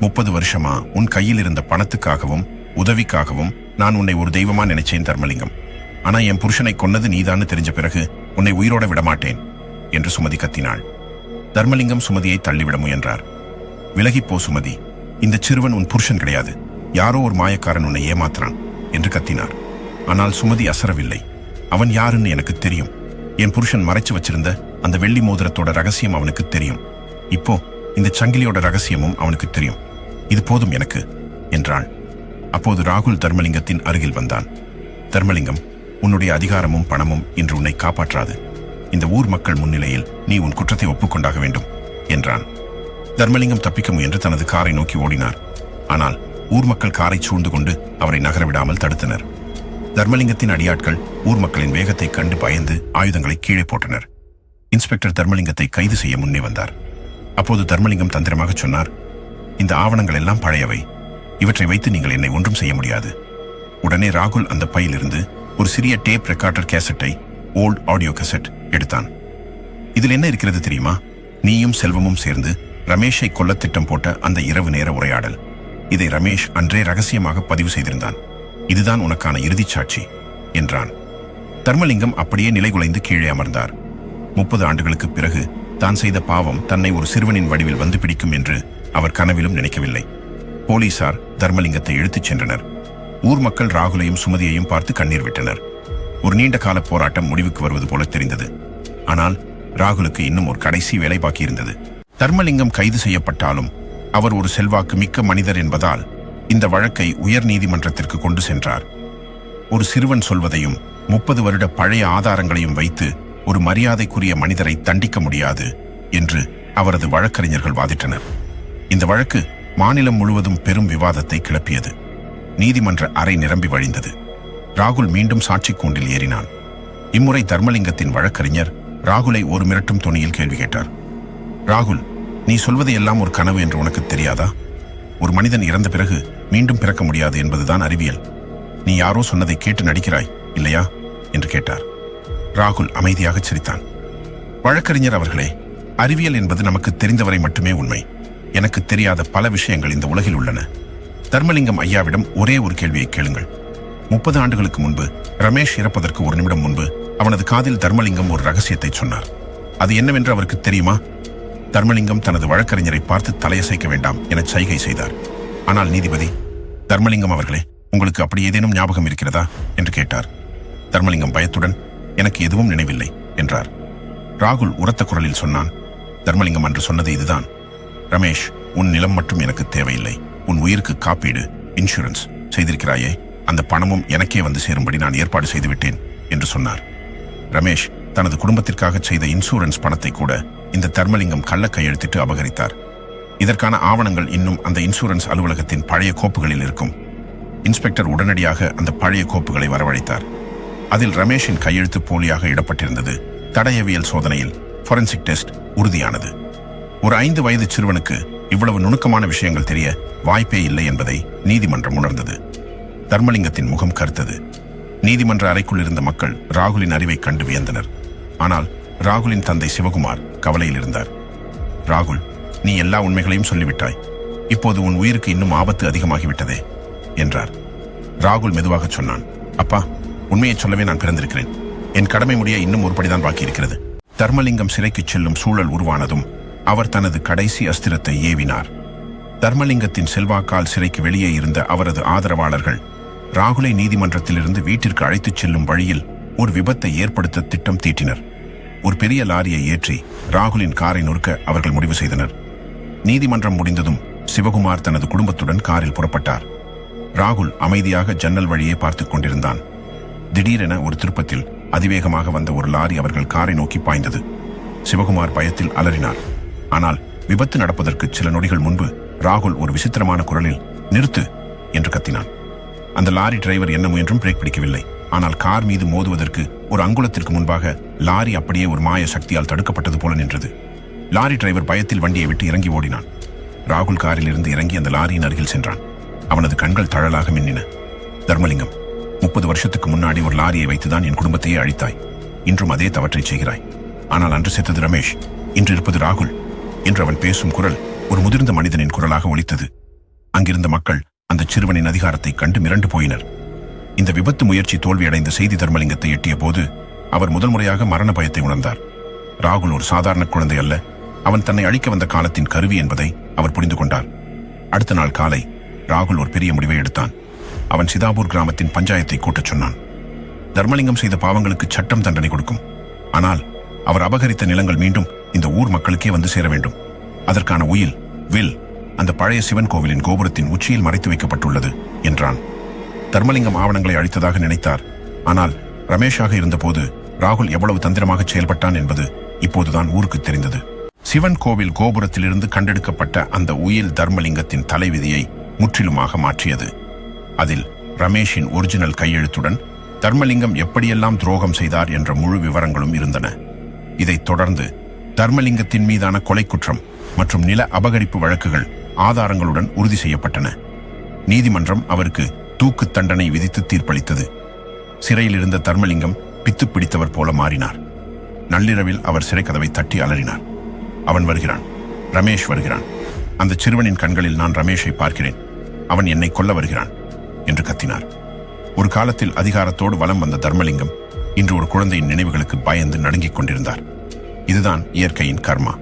முப்பது வருஷமா உன் கையில் இருந்த பணத்துக்காகவும் உதவிக்காகவும் நான் உன்னை ஒரு தெய்வமா நினைச்சேன் தர்மலிங்கம். ஆனா என் புருஷனை கொன்னது நீதான்னு தெரிஞ்ச பிறகு உன்னை உயிரோட விடமாட்டேன் என்று சுமதி கத்தினாள். தர்மலிங்கம் சுமதியை தள்ளிவிட முயன்றார். விலகிப்போ சுமதி இந்த சிறுவன் உன் புருஷன் கிடையாது யாரோ ஒரு மாயக்காரன் உன்னை ஏமாத்துறான் என்று கத்தினார். ஆனால் சுமதி அசரவில்லை அவன் யாருன்னு எனக்கு தெரியும் என் புருஷன் மறைச்சு வச்சிருந்த அந்த வெள்ளி மோதிரத்தோட ரகசியம் அவனுக்கு தெரியும். இப்போ இந்த சங்கிலியோட ரகசியமும் அவனுக்கு தெரியும். இது போதும் எனக்கு என்றாள். அப்போது ராகுல் தர்மலிங்கத்தின் அருகில் வந்தான். தர்மலிங்கம் உன்னுடைய அதிகாரமும் பணமும் இன்று உன்னை காப்பாற்றாது. இந்த ஊர் மக்கள் முன்னிலையில் நீ உன் குற்றத்தை ஒப்புக்கொண்டாக வேண்டும் என்றான். தர்மலிங்கம் தப்பிக்க முயன்று தனது காரை நோக்கி ஓடினார். ஆனால் ஊர் மக்கள் காரை சூழ்ந்து கொண்டு அவரை நகரவிடாமல் தடுத்தனர். தர்மலிங்கத்தின் அடியாட்கள் ஊர் மக்களின் வேகத்தை கண்டு பயந்து ஆயுதங்களை கீழே போட்டனர். இன்ஸ்பெக்டர் தர்மலிங்கத்தை கைது செய்ய முன்னே வந்தார். அப்போது தர்மலிங்கம் தந்திரமாக சொன்னார் இந்த ஆவணங்கள் எல்லாம் பழையவை. இவற்றை வைத்து நீங்கள் என்னை ஒன்றும் செய்ய முடியாது. உடனே ராகுல் அந்த பையிலிருந்து ஒரு சிறிய டேப் ரெக்கார்டர் கேசட்டை ஓல்ட் ஆடியோ கேசட் எடுத்தான். இதில் என்ன இருக்கிறது தெரியுமா? நீயும் செல்வமும் சேர்ந்து ரமேஷை கொல்ல திட்டம் போட்ட அந்த இரவு நேர உரையாடல். இதை ரமேஷ் அன்றே ரகசியமாக பதிவு செய்திருந்தான். இதுதான் உனக்கான இறுதிச் சாட்சி என்றான். தர்மலிங்கம் அப்படியே நிலைகுலைந்து கீழே அமர்ந்தார். முப்பது ஆண்டுகளுக்கு பிறகு தான் செய்த பாவம் தன்னை ஒரு சிறுவனின் வடிவில் வந்து பிடிக்கும் என்று அவர் கனவிலும் நினைக்கவில்லை. போலீசார் தர்மலிங்கத்தை இழுத்துச் சென்றனர். ஊர் மக்கள் ராகுலையும் சுமதியையும் பார்த்து கண்ணீர் விட்டனர். ஒரு நீண்ட கால போராட்டம் முடிவுக்கு வருவது போல தெரிந்தது. ஆனால் ராகுலுக்கு இன்னும் ஒரு கடைசி வேலை பாக்கியிருந்தது. தர்மலிங்கம் கைது செய்யப்பட்டாலும் அவர் ஒரு செல்வாக்கு மிக்க மனிதர் என்பதால் இந்த வழக்கை உயர் நீதிமன்றத்திற்கு கொண்டு சென்றார். ஒரு சிறுவன் சொல்வதையும் முப்பது வருட பழைய ஆதாரங்களையும் வைத்து ஒரு மரியாதைக்குரிய மனிதரை தண்டிக்க முடியாது என்று அவரது வழக்கறிஞர்கள் வாதிட்டனர். இந்த வழக்கு மாநிலம் முழுவதும் பெரும் விவாதத்தை கிளப்பியது. நீதிமன்ற அறை நிரம்பி வழிந்தது. ராகுல் மீண்டும் சாட்சி கூண்டில் ஏறினான். இம்முறை தர்மலிங்கத்தின் வழக்கறிஞர் ராகுலை ஒரு மிரட்டும் துணியில் கேள்வி கேட்டார். ராகுல் நீ சொல்வது எல்லாம் ஒரு கனவு என்று உனக்கு தெரியாதா? ஒரு மனிதன் இறந்த பிறகு மீண்டும் பிறக்க முடியாது என்பதுதான் அறிவியல். நீ யாரோ சொன்னதை கேட்டு நடிக்கிறாய் இல்லையா? என்று கேட்டார். ராகுல் அமைதியாக சிரித்தான். வழக்கறிஞர் அவர்களே அறிவியல் என்பது நமக்கு தெரிந்தவரை மட்டுமே உண்மை. எனக்கு தெரியாத பல விஷயங்கள் இந்த உலகில் உள்ளன. தர்மலிங்கம் ஐயாவிடம் ஒரே ஒரு கேள்வியை கேளுங்கள். முப்பது ஆண்டுகளுக்கு முன்பு ரமேஷ் இறப்பதற்கு ஒரு நிமிடம் முன்பு அவனது காதில் தர்மலிங்கம் ஒரு ரகசியத்தை சொன்னார். அது என்னவென்று அவருக்கு தெரியுமா? தர்மலிங்கம் தனது வழக்கறிஞரை பார்த்து தலையசைக்க வேண்டாம் என சைகை செய்தார். ஆனால் நீதிபதி தர்மலிங்கம் அவர்களே உங்களுக்கு அப்படி ஏதேனும் ஞாபகம் இருக்கிறதா? என்று கேட்டார். தர்மலிங்கம் பயத்துடன் எனக்கு எதுவும் நினைவில்லை என்றார். ராகுல் உரத்த குரலில் சொன்னான் தர்மலிங்கம் அன்று சொன்னது இதுதான். ரமேஷ் உன் நிலம் மட்டும் எனக்கு தேவையில்லை. உன் உயிருக்கு காப்பீடு இன்சூரன்ஸ் செய்திருக்கிறாயே அந்த பணமும் எனக்கே வந்து சேரும்படி நான் ஏற்பாடு செய்துவிட்டேன் என்று சொன்னார். ரமேஷ் தனது குடும்பத்திற்காக செய்த இன்சூரன்ஸ் பணத்தை கூட இந்த தர்மலிங்கம் கள்ள கையெழுத்திட்டு அபகரித்தார். இதற்கான ஆவணங்கள் இன்னும் அந்த இன்சூரன்ஸ் அலுவலகத்தின் பழைய கோப்புகளில் இருக்கும். இன்ஸ்பெக்டர் உடனடியாக அந்த பழைய கோப்புகளை வரவழைத்தார். அதில் ரமேஷின் கையெழுத்து போலியாக இடப்பட்டிருந்தது. தடயவியல் சோதனையில் ஃபொரன்சிக் டெஸ்ட் உறுதியானது. ஒரு ஐந்து வயது சிறுவனுக்கு இவ்வளவு நுணுக்கமான விஷயங்கள் தெரிய வாய்ப்பே இல்லை என்பதை நீதிமன்றம் உணர்ந்தது. தர்மலிங்கத்தின் முகம் கருத்தது. நீதிமன்ற அறைக்குள் இருந்த மக்கள் ராகுலின் அறிவை கண்டு வியந்தனர். ஆனால் ராகுலின் தந்தை சிவகுமார் கவலையில் இருந்தார். ராகுல் நீ எல்லா உண்மைகளையும் சொல்லிவிட்டாய். இப்போது உன் உயிருக்கு இன்னும் ஆபத்து அதிகமாகிவிட்டதே என்றார். ராகுல் மெதுவாக சொன்னான் அப்பா உண்மையை சொல்லவே நான் பிறந்திருக்கிறேன். என் கடமை முடிய இன்னும் ஒரு படிதான் பாக்கி இருக்கிறது. தர்மலிங்கம் சிறைக்கு செல்லும் சூழல் உருவானதும் அவர் தனது கடைசி அஸ்திரத்தை ஏவினார். தர்மலிங்கத்தின் செல்வாக்கால் சிறைக்கு வெளியே இருந்த அவரது ஆதரவாளர்கள் ராகுலை நீதிமன்றத்திலிருந்து வீட்டிற்கு அழைத்துச் செல்லும் வழியில் ஒரு விபத்தை ஏற்படுத்த திட்டம் தீட்டினர். ஒரு பெரிய லாரியை ஏற்றி ராகுலின் காரை நொறுக்க அவர்கள் முடிவு செய்தனர். நீதிமன்றம் முடிந்ததும் சிவகுமார் தனது குடும்பத்துடன் காரில் புறப்பட்டார். ராகுல் அமைதியாக ஜன்னல் வழியே பார்த்துக் கொண்டிருந்தான். திடீரென ஒரு திருப்பத்தில் அதிவேகமாக வந்த ஒரு லாரி அவர்கள் காரை நோக்கி பாய்ந்தது. சிவகுமார் பயத்தில் அலறினார். ஆனால் விபத்து நடப்பதற்கு சில நொடிகள் முன்பு ராகுல் ஒரு விசித்திரமான குரலில் நிறுத்து! என்று கத்தினான். அந்த லாரி டிரைவர் என்ன முயன்றும் பிரேக் பிடிக்கவில்லை. ஆனால் கார் மீது மோதுவதற்கு ஒரு அங்குலத்திற்கு முன்பாக லாரி அப்படியே ஒரு மாய சக்தியால் தடுக்கப்பட்டது போல நின்றது. லாரி டிரைவர் பயத்தில் வண்டியை விட்டு இறங்கி ஓடினான். ராகுல் காரில் இருந்து இறங்கி அந்த லாரியின் அருகில் சென்றான். அவனது கண்கள் தழலாக மின்னின. தர்மலிங்கம் முப்பது வருஷத்துக்கு முன்னாடி ஒரு லாரியை வைத்துதான் என் குடும்பத்தையே அழித்தாய். இன்றும் அதே தவற்றை செய்கிறாய். ஆனால் அன்று செத்தது ரமேஷ் இன்று இருப்பது ராகுல் என்று அவன் பேசும் குரல் ஒரு முதிர்ந்த மனிதனின் குரலாக ஒலித்தது. அங்கிருந்த மக்கள் அந்த சிறுவனின் அதிகாரத்தை கண்டு மிரண்டு போயினர். இந்த விபத்து முயற்சி தோல்வியடைந்த செய்தி தர்மலிங்கத்தை எட்டிய போது அவர் முதல் முறையாக மரண பயத்தை உணர்ந்தார். ராகுல் ஒரு சாதாரண குழந்தை அல்ல அவன் தன்னை அழிக்க வந்த காலத்தின் கருவி என்பதை அவர் புரிந்து கொண்டார். அடுத்த நாள் காலை ராகுல் ஒரு பெரிய முடிவை எடுத்தான். அவன் சிதாபூர் கிராமத்தின் பஞ்சாயத்தை கூட்டச் சொன்னான். தர்மலிங்கம் செய்த பாவங்களுக்கு சட்டம் தண்டனை கொடுக்கும். ஆனால் அவர் அபகரித்த நிலங்கள் மீண்டும் இந்த ஊர் மக்களுக்கே வந்து சேர வேண்டும். அதற்கான உயில் வில் அந்த பழைய சிவன் கோவிலின் கோபுரத்தின் உச்சியில் மறைத்து வைக்கப்பட்டுள்ளது என்றான். தர்மலிங்கம் ஆவணங்களை அழித்ததாக நினைத்தார். ஆனால் ரமேஷாக இருந்தபோது ராகுல் எவ்வளவு தந்திரமாக செயல்பட்டான் என்பது இப்போதுதான் ஊருக்கு தெரிந்தது. சிவன் கோவில் கோபுரத்திலிருந்து கண்டெடுக்கப்பட்ட அந்த உயில் தர்மலிங்கத்தின் தலைவிதியை முற்றிலுமாக மாற்றியது. அதில் ரமேஷின் ஒரிஜினல் கையெழுத்துடன் தர்மலிங்கம் எப்படியெல்லாம் துரோகம் செய்தார் என்ற முழு விவரங்களும் இருந்தன. இதைத் தொடர்ந்து தர்மலிங்கத்தின் மீதான கொலை குற்றம் மற்றும் நில அபகரிப்பு வழக்குகள் ஆதாரங்களுடன் உறுதி செய்யப்பட்டன. நீதிமன்றம் அவருக்கு தூக்கு தண்டனை விதித்து தீர்ப்பளித்தது. சிறையில் இருந்த தர்மலிங்கம் பித்து பிடித்தவர் போல மாறினார். நள்ளிரவில் அவர் சிறை கதவை தட்டி அலறினார். அவன் வருகிறான். ரமேஷ் வருகிறான். அந்த சிறுவனின் கண்களில் நான் ரமேஷை பார்க்கிறேன். அவன் என்னை கொல்ல வருகிறான் என்று கத்தினார். ஒரு காலத்தில் அதிகாரத்தோடு வலம் வந்த தர்மலிங்கம் இன்று ஒரு குழந்தையின் நினைவுகளுக்கு பயந்து நடுங்கிக் கொண்டிருந்தார். இதுதான் இயற்கையின் கர்மா.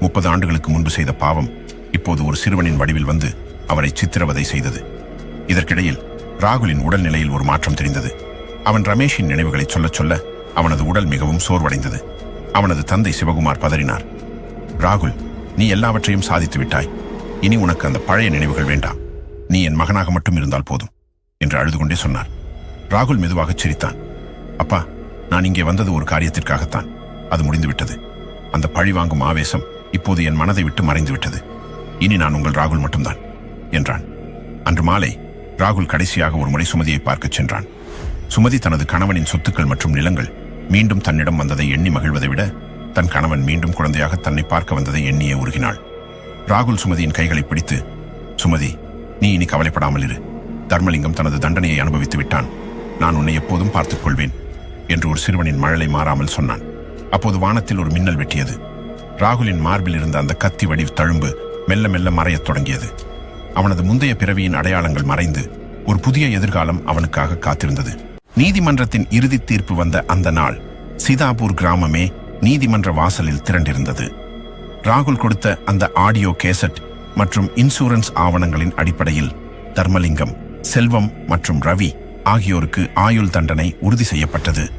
முப்பது ஆண்டுகளுக்கு முன்பு செய்த பாவம் இப்போது ஒரு சிறுவனின் வடிவில் வந்து அவரை சித்திரவதை செய்தது. இதற்கிடையில் ராகுலின் உடல்நிலையில் ஒரு மாற்றம் தெரிந்தது. அவன் ரமேஷின் நினைவுகளை சொல்லச் சொல்ல அவனது உடல் மிகவும் சோர்வடைந்தது. அவனது தந்தை சிவகுமார் பதறினார். ராகுல் நீ எல்லாவற்றையும் சாதித்து விட்டாய். இனி உனக்கு அந்த பழைய நினைவுகள் வேண்டாம். நீ என் மகனாக மட்டும் இருந்தால் போதும் என்று அழுது கொண்டே சொன்னார். ராகுல் மெதுவாகச் சிரித்தான். அப்பா நான் இங்கே வந்தது ஒரு காரியத்திற்காகத்தான். அது முடிந்துவிட்டது. அந்த பழி வாங்கும் ஆவேசம் இப்போது என் மனதை விட்டு மறைந்து விட்டது இனி நான் உங்கள் ராகுல் மட்டும்தான் என்றான். அன்று மாலை ராகுல் கடைசியாக ஒரு முறை சுமதியை பார்க்கச் சென்றான். சுமதி தனது கணவனின் சொத்துக்கள் மற்றும் நிலங்கள் மீண்டும் தன்னிடம் வந்ததை எண்ணி மகிழ்வதை விட தன் கணவன் மீண்டும் குழந்தையாக தன்னை பார்க்க வந்ததை எண்ணியே உருகினாள். ராகுல் சுமதியின் கைகளை பிடித்து சுமதி நீ இனி கவலைப்படாமல் இரு. தர்மலிங்கம் தனது தண்டனையை அனுபவித்து விட்டான். நான் உன்னை எப்போதும் பார்த்துக் கொள்வேன் என்று ஒரு சிறுவனின் மழலை மாறாமல் சொன்னான். அப்போது வானத்தில் ஒரு மின்னல் வெட்டியது. ராகுலின் மார்பில் இருந்த அந்த கத்தி வடிவ தழும்பு மெல்ல மெல்ல மறையத் தொடங்கியது. அவனது முந்தைய பிறவியின் அடையாளங்கள் மறைந்து ஒரு புதிய எதிர்காலம் அவனுக்காக காத்திருந்தது. நீதிமன்றத்தின் இறுதி தீர்ப்பு வந்த அந்த நாள் சிதாபூர் கிராமமே நீதிமன்ற வாசலில் திரண்டிருந்தது. ராகுல் கொடுத்த அந்த ஆடியோ கேசட் மற்றும் இன்சூரன்ஸ் ஆவணங்களின் அடிப்படையில் தர்மலிங்கம் செல்வம் மற்றும் ரவி ஆகியோருக்கு ஆயுள் தண்டனை உறுதி செய்யப்பட்டது.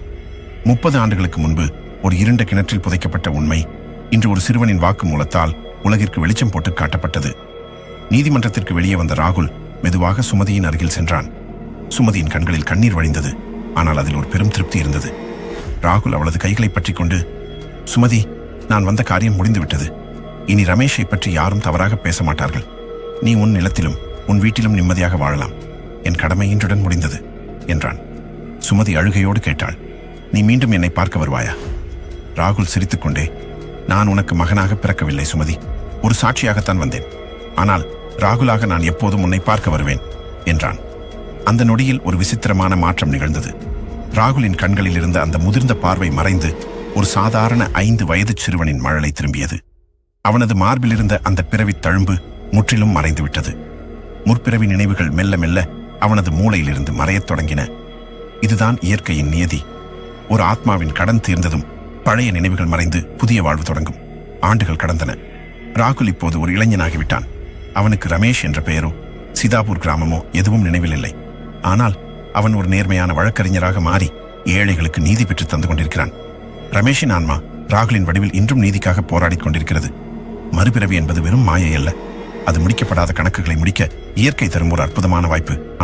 முப்பது ஆண்டுகளுக்கு முன்பு ஒரு இருண்ட கிணற்றில் புதைக்கப்பட்ட உண்மை இன்று ஒரு சிறுவனின் வாக்குமூலத்தால் உலகிற்கு வெளிச்சம் போட்டு காட்டப்பட்டது. நீதிமன்றத்திற்கு வெளியே வந்த ராகுல் மெதுவாக சுமதியின் அருகில் சென்றான். சுமதியின் கண்களில் கண்ணீர் வழிந்தது. ஆனால் அதில் ஒரு பெரும் திருப்தி இருந்தது. ராகுல் அவளது கைகளை பற்றி கொண்டு சுமதி நான் வந்த காரியம் முடிந்துவிட்டது. இனி ரமேஷை பற்றி யாரும் தவறாக பேச மாட்டார்கள். நீ உன் நிலத்திலும் உன் வீட்டிலும் நிம்மதியாக வாழலாம். என் கடமை இன்றுடன் முடிந்தது என்றான். சுமதி அழுகையோடு கேட்டாள். நீ மீண்டும் என்னை பார்க்க வருவாயா? ராகுல் சிரித்துக்கொண்டே நான் உனக்கு மகனாக பிறக்கவில்லை சுமதி. ஒரு சாட்சியாகத்தான் வந்தேன். ஆனால் ராகுலாக நான் எப்போதும் உன்னை பார்க்க வருவேன் என்றான். அந்த நொடியில் ஒரு விசித்திரமான மாற்றம் நிகழ்ந்தது. ராகுலின் கண்களில் இருந்த அந்த முதிர்ந்த பார்வை மறைந்து ஒரு சாதாரண ஐந்து வயது சிறுவனின் மழலை திரும்பியது. அவனது மார்பில் இருந்த அந்த பிறவித் தழும்பு முற்றிலும் மறைந்துவிட்டது. முற்பிறவி நினைவுகள் மெல்ல மெல்ல அவனது மூளையிலிருந்து மறையத் தொடங்கின. இதுதான் இயற்கையின் நியதி. ஒரு ஆத்மாவின் கடன் தீர்ந்ததும் பழைய நினைவுகள் மறைந்து புதிய வாழ்வு தொடங்கும். ஆண்டுகள் கடந்தன. ராகுல் இப்போது ஒரு இளைஞனாகிவிட்டான். அவனுக்கு ரமேஷ் என்ற பெயரோ சிதாபூர் கிராமமோ எதுவும் நினைவில் இல்லை ஆனால் அவன் ஒரு நேர்மையான வழக்கறிஞராக மாறி ஏழைகளுக்கு நீதி பெற்று தந்து கொண்டிருக்கிறான். ரமேஷின் ஆன்மா ராகுலின் வடிவில் இன்றும் நீதிக்காக போராடிக் கொண்டிருக்கிறது. மறுபிறவி என்பது வெறும் மாயை அல்ல. அது முடிக்கப்படாத கணக்குகளை முடிக்க இயற்கை தரும் ஒரு அற்புதமான வாய்ப்பு.